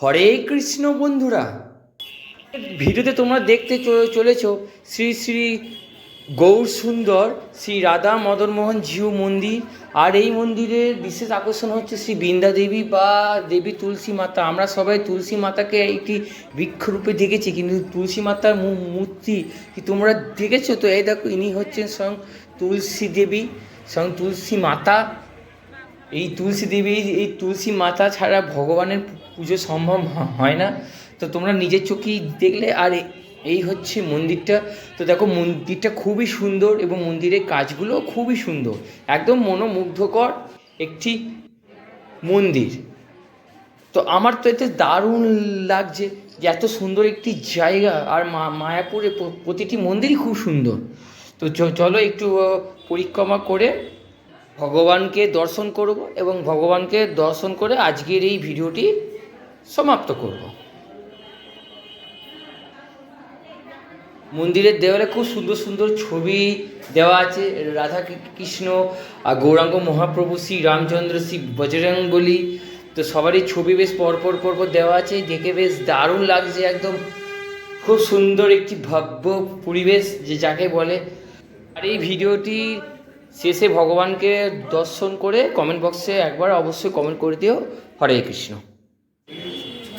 হরে কৃষ্ণ বন্ধুরা। ভিডিওতে তোমরা দেখতে চলেছ শ্রী শ্রী গৌর সুন্দর, শ্রী রাধা মদনমোহন জিউ মন্দির। আর এই মন্দিরের বিশেষ আকর্ষণ হচ্ছে শ্রী বৃন্দা দেবী বা দেবী তুলসী মাতা। আমরা সবাই তুলসী মাতাকে একটি বৃক্ষরূপে দেখেছি, কিন্তু তুলসী মাতার মূর্তি কি তোমরা দেখেছ? তো এই দেখো, ইনি হচ্ছেন স্বয়ং তুলসী দেবী, স্বয়ং তুলসী মাতা। এই তুলসী দেবী, এই তুলসী মাতা ছাড়া ভগবানের পুজো সম্ভব হয় না। তো তোমরা নিজের চোখেই দেখলে, আর এই হচ্ছে মন্দিরটা। তো দেখো, মন্দিরটা খুবই সুন্দর এবং মন্দিরের কাজগুলো খুবই সুন্দর। একদম মনোমুগ্ধকর একটি মন্দির। তো আমার তো এতে দারুণ লাগছে যে এত সুন্দর একটি জায়গা, আর মায়াপুরে প্রতিটি মন্দিরই খুব সুন্দর। তো চলো একটু পরিক্রমা করে ভগবানকে দর্শন করব এবং ভগবানকে দর্শন করে আজকের এই ভিডিওটি সমাপ্ত করব। মন্দিরের দেওয়ালে খুব সুন্দর সুন্দর ছবি দেওয়া আছে রাধা কৃষ্ণ আর গৌরাঙ্গ মহাপ্রভু শ্রী রামচন্দ্র শ্রী বজরঙ্গলি তো সবারই ছবি বেশ পরপর পরপর দেওয়া আছে, দেখে বেশ দারুণ লাগছে একদম। খুব সুন্দর একটি ভব্য পরিবেশ যে যাকে বলে। আর এই ভিডিওটি শেষে ভগবানকে দর্শন করে কমেন্ট বক্সে একবার অবশ্যই কমেন্ট করে দিও। হরে কৃষ্ণ।